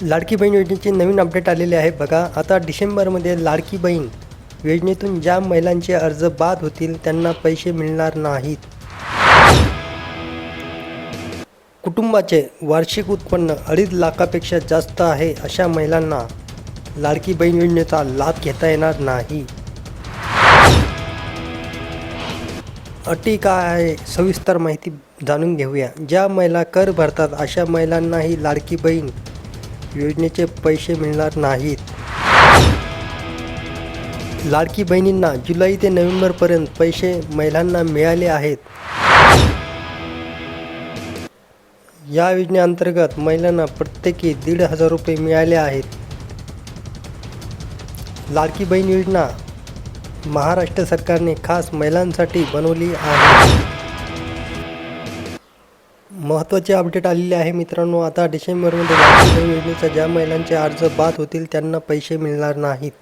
लाडकी बहीण योजनेचे नवीन अपडेट आलेले आहे. बघा आता डिसेंबरमध्ये लाडकी बहीण योजनेतून ज्या महिलांचे अर्ज बाद होतील त्यांना पैसे मिळणार नाहीत. कुटुंबाचे वार्षिक उत्पन्न अडीच लाखापेक्षा जास्त आहे अशा महिलांना लाडकी बहीण योजनेचा लाभ घेता येणार नाही. अटी काय आहे सविस्तर माहिती जाणून घेऊया. ज्या महिला कर भरतात अशा महिलांनाही लाडकी बहीण योजनेचे पैसे मिळणार नाहीत. लाडकी बहिणींना जुलै ते नोव्हेंबरपर्यंत पैसे महिलांना मिळाले आहेत. या योजनेअंतर्गत महिलांना प्रत्येकी दीड हजार रुपये मिळाले आहेत. लाडकी बहीण योजना महाराष्ट्र सरकारने खास महिलांसाठी बनवली आहे. महत्त्वाचे अपडेट आलेले आहे मित्रांनो. आता डिसेंबरमध्ये योजनेचा ज्या महिलांचे अर्ज बाद होतील त्यांना पैसे मिळणार नाहीत.